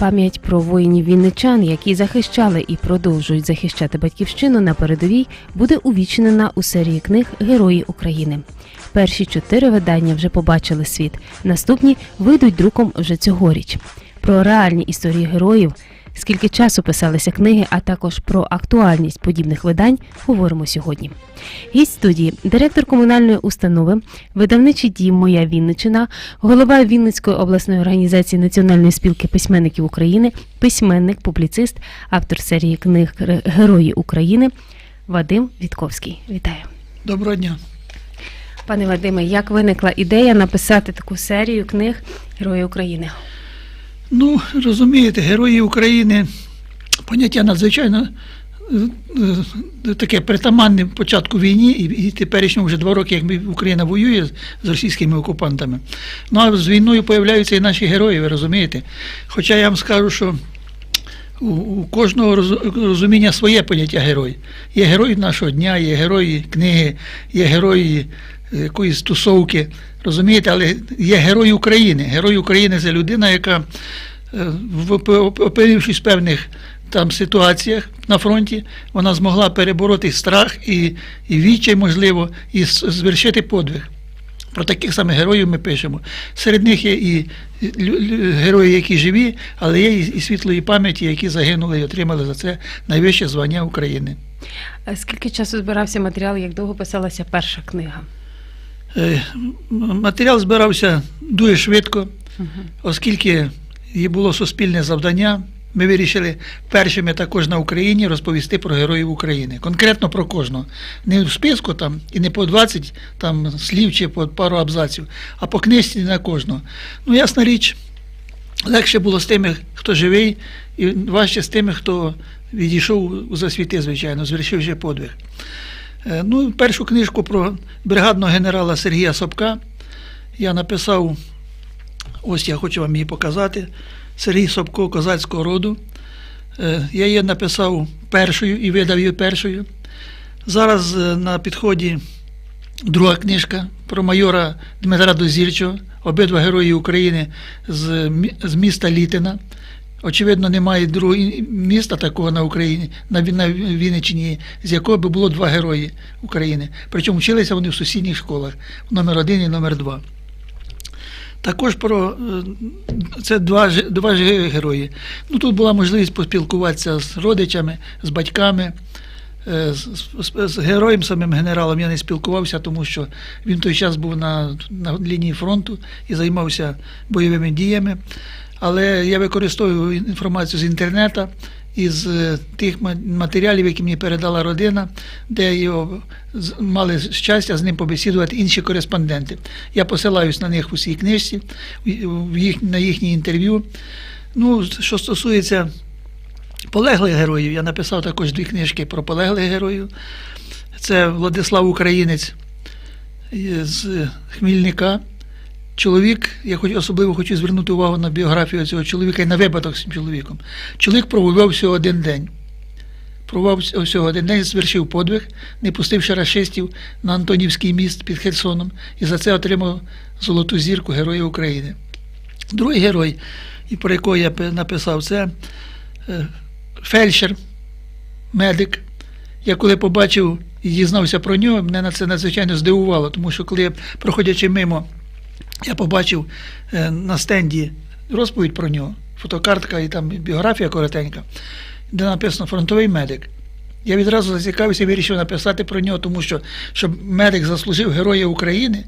Пам'ять про воїнів вінничан, які захищали і продовжують захищати батьківщину на передовій, буде увічнена у серії книг Герої України. Перші чотири видання вже побачили світ. Наступні вийдуть друком вже цьогоріч. Про реальні історії героїв, скільки часу писалися книги, а також про актуальність подібних видань говоримо сьогодні. Гість студії, директор комунальної установи, видавничий дім Моя Вінничина, голова Вінницької обласної організації Національної спілки письменників України, письменник, публіцист, автор серії книг Герої України Вадим Вітковський. Вітаю. Доброго дня. Пане Вадиме, як виникла ідея написати таку серію книг Герої України? Ну, розумієте, герої України поняття надзвичайно е, е, таке притаманне початку війні, і, теперішньому вже два роки, як Україна воює з- російськими окупантами. Ну а з війною появляються і наші герої, ви розумієте? Хоча я вам скажу, що у, кожного розуміння своє поняття герой. Є герої нашого дня, є герої книги, є герої якоїсь тусовки. Розумієте, але є герой України. Герой України це людина, яка, е, опинившись в певних там ситуаціях на фронті, вона змогла перебороти страх і, і відчай, можливо, і звершити подвиг. Про таких самих героїв ми пишемо. Серед них є і герої, які живі, але є і і світлої пам'яті, які загинули і отримали за це найвище звання України. Скільки часу збирався матеріал, як довго писалася перша книга? Е, Матеріал збирався дуже швидко, оскільки є було суспільне завдання. Ми вирішили першими також на Україні розповісти про героїв України. Конкретно про кожного. Не в списку там і не по 20 там, слів чи по пару абзаців, а по книжці на кожного. Ну, ясна річ, легше було з тими, хто живий, і важче з тими, хто відійшов у засвіти, звичайно, звершив вже подвиг. Е, Ну, першу книжку про бригадного генерала Сергія Собка я написав, ось я хочу вам її показати. Сергій Собко козацького роду. Е, Я її написав першою і видав її першою. Зараз е, на підході друга книжка про майора Дмитра Дозірчого, обидва герої України з міста Літина. Очевидно, немає другого міста такого на Україні, на, Вінниччині, з якого би було два герої України. Причому вчилися вони в сусідніх школах номер один і номер два. Також про е, це два, два герої. Ну, тут була можливість поспілкуватися з родичами, з батьками. Е, З, з, з героєм самим генералом я не спілкувався, тому що він той час був на, на лінії фронту і займався бойовими діями. Але я використовую інформацію з інтернету із е, тих матеріалів, які мені передала родина, де його мали щастя з ним побесідувати інші кореспонденти. Я посилаюсь на них у цій книжці, на їхні інтерв'ю. Ну, що стосується полеглих героїв, я написав також дві книжки про полеглих героїв. Це Владислав Українець з Хмільника. Чоловік, я хоч особливо хочу звернути увагу на біографію цього чоловіка і на випадок з цим чоловіком. Чоловік проводив всього один день. Провів всього один день, звершив подвиг, не пустивши рашистів на Антонівський міст під Херсоном, і за це отримав золоту зірку Героя України. Другий герой, і про якого я написав, це е, фельдшер, медик. Я коли побачив і дізнався про нього, мене на це надзвичайно здивувало, тому що коли проходячи мимо, я побачив е, на стенді розповідь про нього, фотокартка і там біографія коротенька, де написано фронтовий медик. Я відразу зацікавився і вирішив написати про нього, тому що щоб медик заслужив Героя України,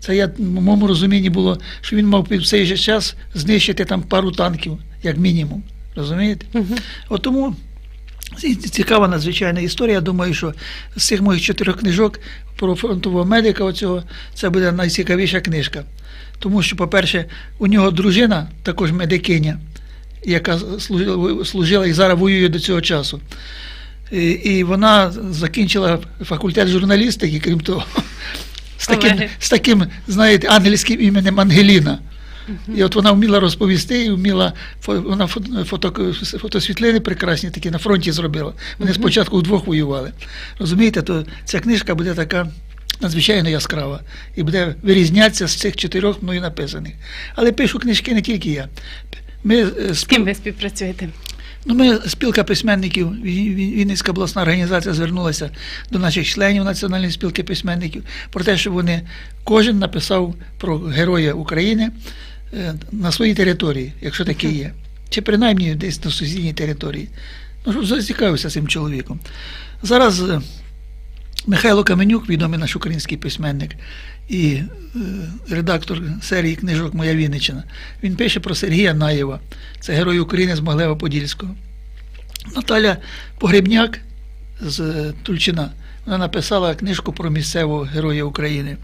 це я, в моєму розумінні було, що він мав під цей же час знищити там пару танків, як мінімум. Розумієте? От тому цікава надзвичайна історія. Я думаю, що з цих моїх чотирьох книжок про фронтового медика оцього, це буде найцікавіша книжка. Тому що, по-перше, у нього дружина, також медикиня, яка служила, служила і зараз воює до цього часу. І, і вона закінчила факультет журналістики, крім того, з таким, з таким знаєте, ангельським іменем Ангеліна. І от вона вміла розповісти, і вміла вона фо- фото, фотосвітлини прекрасні такі на фронті зробила. Вони спочатку вдвох воювали. Розумієте, то ця книжка буде така надзвичайно яскрава і буде вирізнятися з цих чотирьох мною написаних. Але пишу книжки не тільки я. Ми е, З ким ви співпрацюєте? Ну, ми спілка письменників, Ві- Ві- Вінницька обласна організація звернулася до наших членів Національної спілки письменників про те, щоб вони кожен написав про героя України на своїй території, якщо такі є. Чи принаймні десь на сусідній території. Ну, зацікавився цим чоловіком. Зараз е, Михайло Каменюк, відомий наш український письменник і е, редактор серії книжок Моя Вінниччина, він пише про Сергія Наєва, це герой України з Моглева-Подільського. Наталя Погребняк з е, Тульчина, вона написала книжку про місцевого героя України.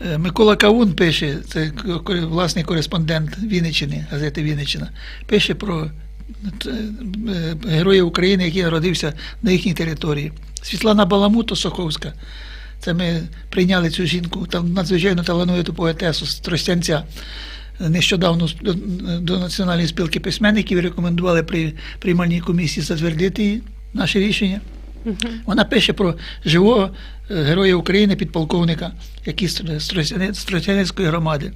Е, Микола Кавун пише, це власний кореспондент Вінниччини, газети Вінниччина, пише про е, е, України, який народився на їхній території. Світлана Баламуто Соховська. Це ми прийняли цю жінку, там надзвичайно талановиту поетесу з Тростянця. Нещодавно до, Національної спілки письменників рекомендували при приймальній комісії затвердити наше рішення. Вона пише про живого е, героя України, підполковника, який з Тростянецької громади.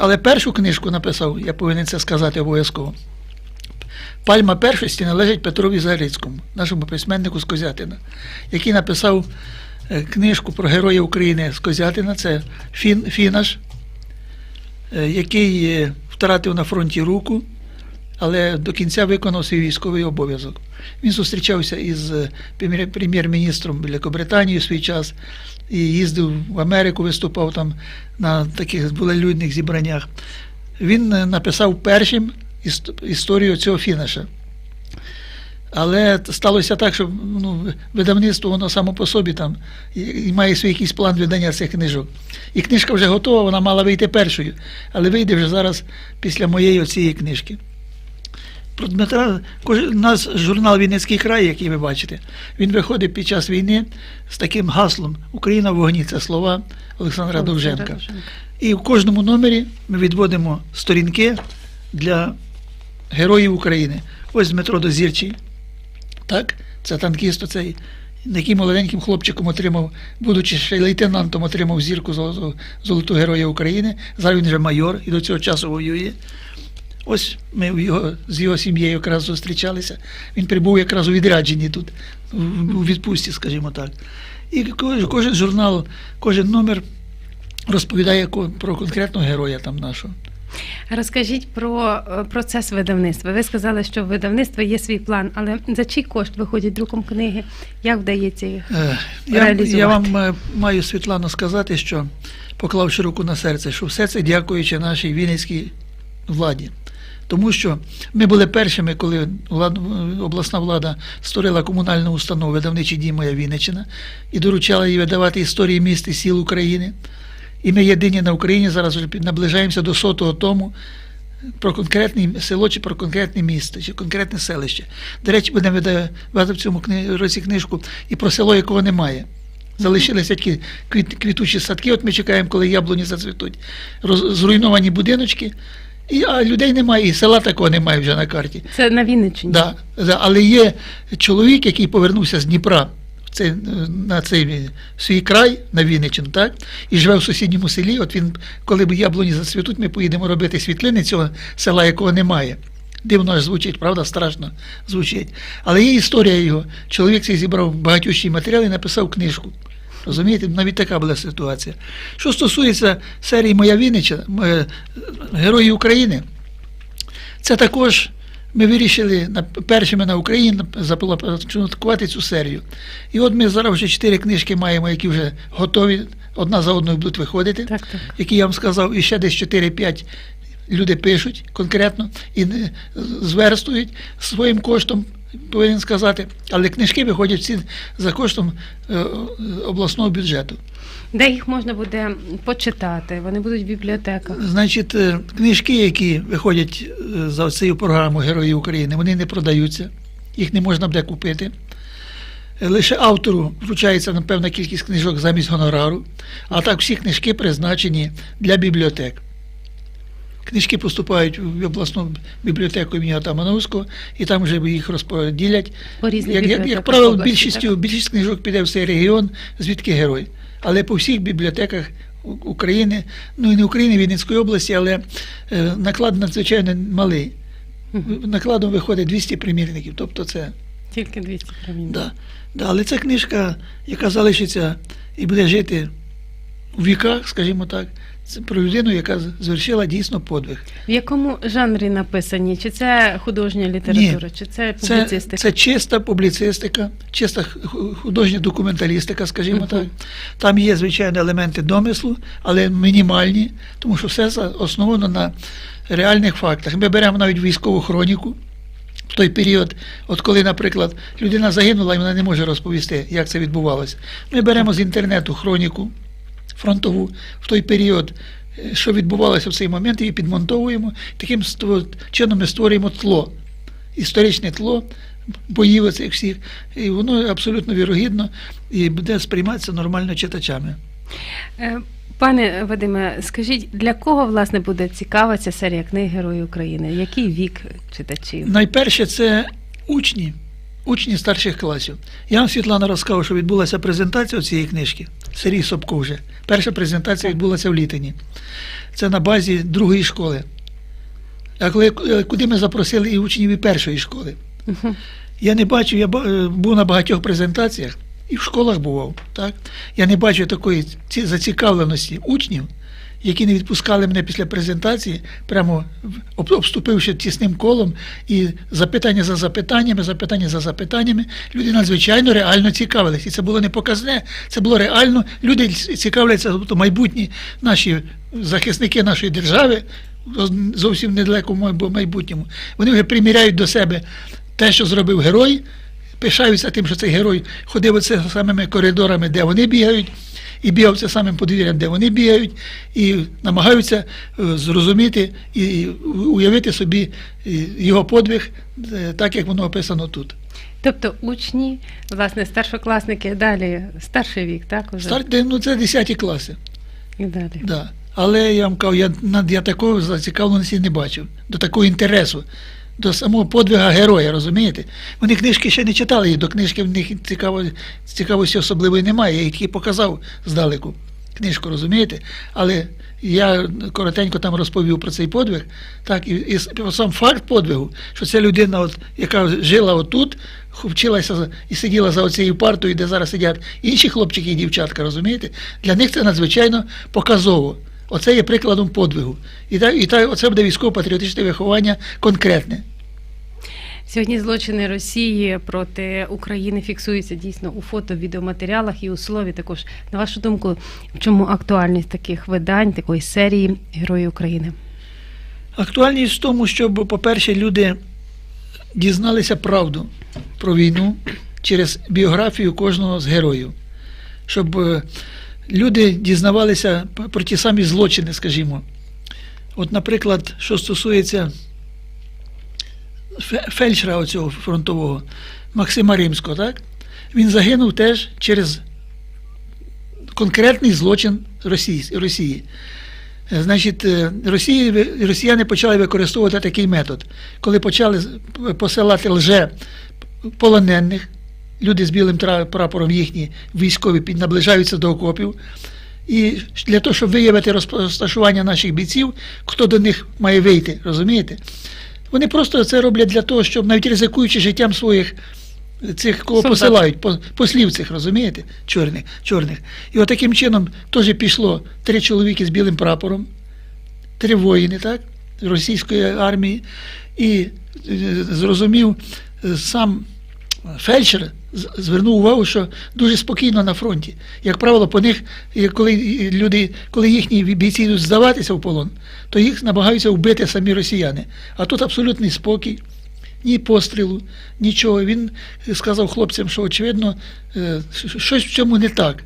Але першу книжку написав, я повинен це сказати обов'язково. Пальма першості належить Петрові Зарицькому, нашому письменнику з Козятина, який написав е, книжку про героя України з Козятина. Це Фін, Фінаш, е, який втратив на фронті руку, але до кінця виконав свій військовий обов'язок. Він зустрічався із е, прем'єр- прем'єр-міністром Великобританії в свій час і їздив в Америку, виступав там на таких волелюдних зібраннях. Він е, написав першим історію цього фінаша. Але сталося так, що ну, видавництво воно само по собі там і має свій якийсь план видання цих книжок. І книжка вже готова, вона мала вийти першою, але вийде вже зараз після моєї оцієї книжки. Про Дмитра, у нас журнал Вінницький край, який ви бачите, він виходить під час війни з таким гаслом Україна в вогні це слова Олександра Довженка. І в кожному номері ми відводимо сторінки для героїв України. Ось Дмитро Дозірчий, так? Це танкіст оцей, який маленьким хлопчиком отримав, будучи ще лейтенантом, отримав зірку золоту, золоту Героя України. Зараз він вже майор і до цього часу воює. Ось ми в його, з його сім'єю якраз зустрічалися. Він прибув якраз у відрядженні тут, у- відпустці, скажімо так. І кожен, журнал, кожен номер розповідає про конкретного героя там нашого. Розкажіть про е, процес видавництва. Ви сказали, що в видавництва є свій план, але за чий кошт виходять друком книги? Як вдається їх? Е, Я, реалізувати. я вам е, маю Світлано сказати, що поклавши руку на серце, що все це дякуючи нашій вінницькій владі. Тому що ми були першими, коли обласна влада створила комунальну установу видавничий дім моя Вінниччина і доручала їй видавати історії міст і сіл України. І ми єдині на Україні зараз вже наближаємося до сотого тому про конкретне село чи про конкретне місто, чи конкретне селище. До речі, будемо видавати в цьому році книжку і про село, якого немає. Залишилися такі квіт, квітучі садки, от ми чекаємо, коли яблуні зацвітуть. Роз, зруйновані будиночки, і, а людей немає, і села такого немає вже на карті. Це на Вінниччині. Да, да, але є чоловік, який повернувся з Дніпра в цей, на цей свій край, на Вінниччину, так? І живе в сусідньому селі. От він, коли б яблуні зацвітуть, ми поїдемо робити світлини цього села, якого немає. Дивно аж звучить, правда, страшно звучить. Але є історія його. Чоловік цей зібрав багатющий матеріал і написав книжку. Розумієте, навіть така була ситуація. Що стосується серії Моя Вінниччина, е, Герої України, це також ми вирішили першими на Україні започаткувати цю серію. І от ми зараз вже чотири книжки маємо, які вже готові, одна за одною будуть виходити, Так, так. які я вам сказав, і ще десь 4-5 люди пишуть конкретно і зверстують своїм коштом. Повинен сказати, але книжки виходять всі за коштом е, обласного бюджету. Де їх можна буде почитати? Вони будуть в бібліотеках. Значить, е, книжки, які виходять е, за цією програмою Герої України, вони не продаються, їх не можна буде купити. Лише автору вручається ну, певна кількість книжок замість гонорару, а так всі книжки призначені для бібліотек. Книжки поступають в обласну бібліотеку імені Атамановського, і там вже їх розподілять. По Як, як, як правило, більшістю, більшість книжок піде в цей регіон, звідки герой. Але по всіх бібліотеках України, ну і не України, Вінницької області, але е, наклад надзвичайно малий. Накладом виходить 200 примірників. Тобто це Тільки 200 промінь. Да, да, але це книжка, яка залишиться і буде жити у віках, скажімо так. Це про людину, яка звершила дійсно подвиг. В якому жанрі написані? Чи це художня література, чи це Це, публіцистика? це чиста публіцистика, чиста художня документалістика, скажімо Мгм. так. Там є, звичайно, елементи домислу, але мінімальні, тому що все основано на реальних фактах. Ми беремо навіть військову хроніку. В той період, от коли, наприклад, людина загинула і вона не може розповісти, як це відбувалося. Ми беремо з інтернету хроніку фронтову в той період, е, що відбувалося в цей момент, її підмонтовуємо. Таким чином ми створюємо тло, історичне тло боїв цих всіх, і воно абсолютно вірогідно і буде сприйматися нормально читачами. Е, Пане Вадиме, скажіть, для кого власне буде цікава ця серія книг Герої України? Який вік читачів? Найперше це учні, учні старших класів. Я вам, Світлана, розказав, що відбулася презентація цієї книжки. Сергій Собко вже. Перша презентація відбулася в Літині. Це на базі другої школи. А коли, е, куди ми запросили і учнів і першої школи. Я не бачу, я е, був на багатьох презентаціях і в школах бував. Так? Я не бачу такої зацікавленості учнів, які не відпускали мене після презентації, прямо в- обступивши тісним колом, і запитання за запитаннями, запитання за запитаннями, люди надзвичайно реально цікавились. І це було не показне, це було реально. Люди цікавляться, тобто майбутні наші захисники нашої держави, зовсім недалекому май- майбутньому. Вони вже приміряють до себе те, що зробив герой, пишаються тим, що цей герой ходив оце самими коридорами, де вони бігають, і бігав це самим подвір'ям, де вони бігають, і намагаються е, зрозуміти і уявити собі е, його подвиг, е, так як воно описано тут. Тобто учні, власне, старшокласники, далі старший вік, так? Уже? Старт, ну, це 10 класи. І далі. Да. Але я вам кажу, я, я такого зацікавленості не бачив, до такого інтересу, до самого подвига героя, розумієте? Вони книжки ще не читали, і до книжки в них цікаво, цікавості особливої немає. Я їй тільки показав здалеку книжку, розумієте? Але я коротенько там розповів про цей подвиг. Так, і, і сам факт подвигу, що ця людина, от, яка жила отут, вчилася і сиділа за оцією партою, де зараз сидять інші хлопчики і дівчатка, розумієте? Для них це надзвичайно показово. Оце є прикладом подвигу. І так, і так, оце буде військово-патріотичне виховання конкретне. Сьогодні злочини Росії проти України фіксуються дійсно у фото, відеоматеріалах і у слові. Також на вашу думку, в чому актуальність таких видань, такої серії Герої України? Актуальність в тому, щоб, по-перше, люди дізналися правду про війну через біографію кожного з героїв. Щоб е, люди дізнавалися про ті самі злочини, скажімо. От, наприклад, що стосується фельдшера оцього фронтового Максима Римського, так? Він загинув теж через конкретний злочин Росії. Значить, е, Росії, росіяни почали використовувати такий метод, коли почали посилати лже полонених, люди з білим прапором їхні військові під- наближаються до окопів. І для того, щоб виявити розташування наших бійців, хто до них має вийти, розумієте? Вони просто це роблять для того, щоб навіть ризикуючи життям своїх цих, кого Солдат. посилають, послів цих, розумієте, чорних, чорних. І от таким чином теж пішло три чоловіки з білим прапором, три воїни, так, російської армії, і е, зрозумів е, сам фельдшер звернув увагу, що дуже спокійно на фронті. Як правило, по них, коли люди, коли їхні бійці йдуть здаватися в полон, то їх намагаються вбити самі росіяни. А тут абсолютний спокій. Ні пострілу, нічого. Він сказав хлопцям, що очевидно е, щось в цьому не так.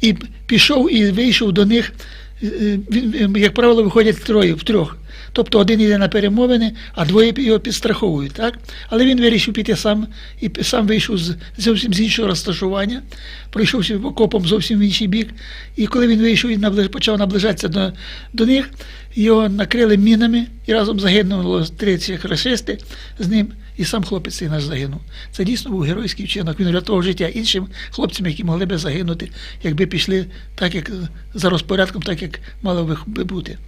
І пішов і вийшов до них він, е, як правило, виходять троє, в трьох. Тобто один йде на перемовини, а двоє його підстраховують. Так? Але він вирішив піти сам і сам вийшов з зовсім з іншого розташування, пройшовся окопом зовсім в інший бік. І коли він вийшов і наближ, почав наближатися до, до них, його накрили мінами і разом загинуло три цих расисти з ним, і сам хлопець цей наш загинув. Це дійсно був геройський вчинок. Він врятував життя іншим хлопцям, які могли би загинути, якби пішли так, як за розпорядком, так як мало би бути.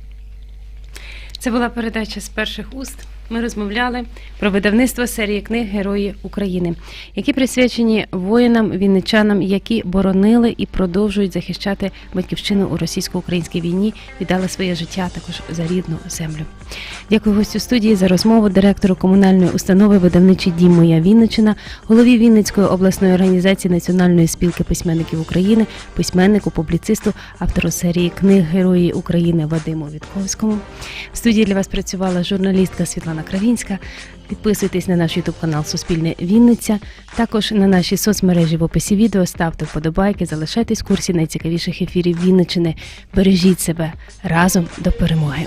Це була передача з перших уст. Ми розмовляли про видавництво серії книг Герої України, які присвячені воїнам, вінничанам, які боронили і продовжують захищати батьківщину у російсько-українській війні, віддали своє життя також за рідну землю. Дякую гостю студії за розмову директору комунальної установи Видавничий дім Моя Вінничина, голові Вінницької обласної організації Національної спілки письменників України, письменнику, публіцисту, автору серії книг Герої України Вадиму Вітковському. В студії для вас працювала журналістка Світлана Кравінська. Підписуйтесь на наш ютуб канал Суспільне Вінниця. Також на наші соцмережі в описі відео ставте вподобайки, залишайтесь в курсі найцікавіших ефірів Вінничини. Бережіть себе разом до перемоги.